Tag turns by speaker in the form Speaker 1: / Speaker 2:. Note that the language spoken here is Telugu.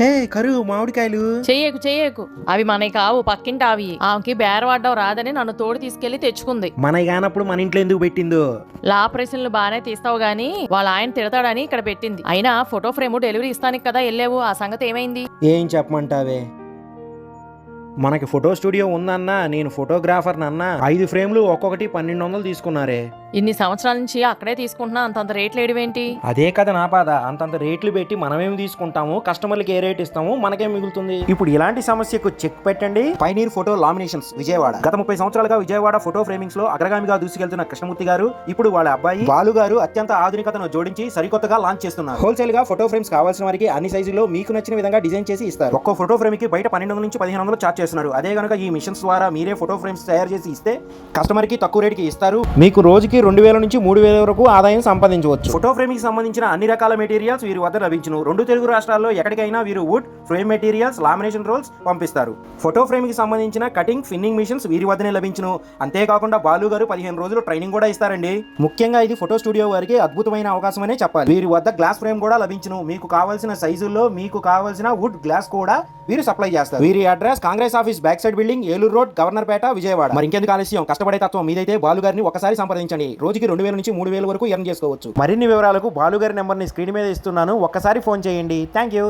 Speaker 1: హే కరువు మామిడికాయలు.
Speaker 2: చెయ్యకు చెయ్యకు. అవి మనకి కావు పక్కింటి అవి ఆమెకి బేరవాడడం రాదని నన్ను తోడు తీసుకెళ్ళి తెచ్చుకుంది.
Speaker 1: మన కానప్పుడు మన ఇంట్లో ఎందుకు పెట్టిందో?
Speaker 2: లా ప్రశ్నలు బాగానే తీస్తావు గానీ వాళ్ళ ఆయన తిడతాడని ఇక్కడ పెట్టింది. అయినా ఫోటో ఫ్రేమ్ డెలివరీ ఇస్తానికి కదా వెళ్ళావు. ఆ సంగతి ఏమైంది?
Speaker 1: ఏం చెప్పమంటావే? మనకి ఫోటో స్టూడియో ఉందన్నా నేను ఫోటోగ్రాఫర్ అన్నా ఐదు ఫ్రేమ్లు ఒక్కొక్కటి పన్నెండు వందలు తీసుకున్నారే.
Speaker 2: ఇన్ని సంవత్సరాల నుంచి అక్కడే తీసుకుంటున్నా అంతంత రేట్లు ఏడివేంటి
Speaker 1: అదే కదా నా బాధ. అంతంత రేట్లు పెట్టి మనమేం తీసుకుంటాము? కస్టమర్లకి ఏ రేట్ ఇస్తాము? మనకేం మిగులుతుంది? ఇప్పుడు ఇలాంటి సమస్యకు చెక్ పెట్టండి. Pioneer photo laminations Vijayawada. గత ముప్పై సంవత్సరాలుగా విజయవాడ ఫోటో ఫ్రేమింగ్స్లో అగ్రగామిగా దూసుకెళ్తున్న కృష్ణమూర్తి గారు ఇప్పుడు వాళ్ళ అబ్బాయి బాలు గారు అత్యంత ఆధునికతను జోడించి సరికొత్తగా లాంచ్ చేస్తున్నారు. హోల్సేల్గా ఫోటో ఫ్రేమ్స్ కావాల్సిన వారికి అన్ని సైజుల్లో మీకు నచ్చిన విధంగా డిజైన్ చేసి ఇస్తారు. ఒక్కో ఫోటో ఫ్రేమ్కి బయట పన్నెండు వందల నుంచి పదిహేను వందలు చార్జ్ చేస్తున్నారు. అదే కనుక ఈ మిషన్స్ ద్వారా మీరే ఫోటో ఫ్రేమ్స్ తయారు చేసి ఇస్తే కస్టమర్కి తక్కువ రేటుకి ఇస్తారు. మీకు రోజుకి రెండు వేల నుంచి మూడు వేల వరకు ఆదాయం సంపాదించవచ్చు. ఫోటో ఫ్రేమ్కి సంబంధించిన అన్ని రకాల మెటీరియల్స్ వీరి వద్ద లభించును. రెండు తెలుగు రాష్ట్రాల్లో ఎక్కడికైనా వీరు wood frame materials lamination rolls పంపిస్తారు. ఫోటో ఫ్రేమ్కి సంబంధించిన కటింగ్ ఫిన్నింగ్ మిషన్స్ వీరి వద్దనే లభించును. అంతేకాకుండా బాలు గారు పదిహేను రోజులు ట్రైనింగ్ కూడా ఇస్తారండి. ముఖ్యంగా ఇది ఫోటో స్టూడియో వారికి అద్భుతమైన అవకాశం అనే చెప్పాలి. వీరి వద్ద గ్లాస్ ఫ్రేమ్ కూడా లభించును. మీకు కావాల్సిన సైజుల్లో మీకు కావాల్సిన వుడ్ గ్లాస్ కూడా వీరు సప్లై చేస్తారు. వీరి address Congress office back side building Eluru road governor Peta Vijayawada. మరి ఇంకెందుకు ఆలస్యం? కష్టపడే తత్వం మీదైతే బాలు గారిని ఒకసారి సంప్రదించండి. రోజుకి రెండు వేల నుంచి మూడు వేల వరకు ఎర్న్ చేసుకోవచ్చు. మరిన్ని వివరాలకు బాలుగారి నెంబర్ని స్క్రీన్ మీద ఇస్తున్నాను. ఒక్కసారి ఫోన్ చేయండి. Thank you.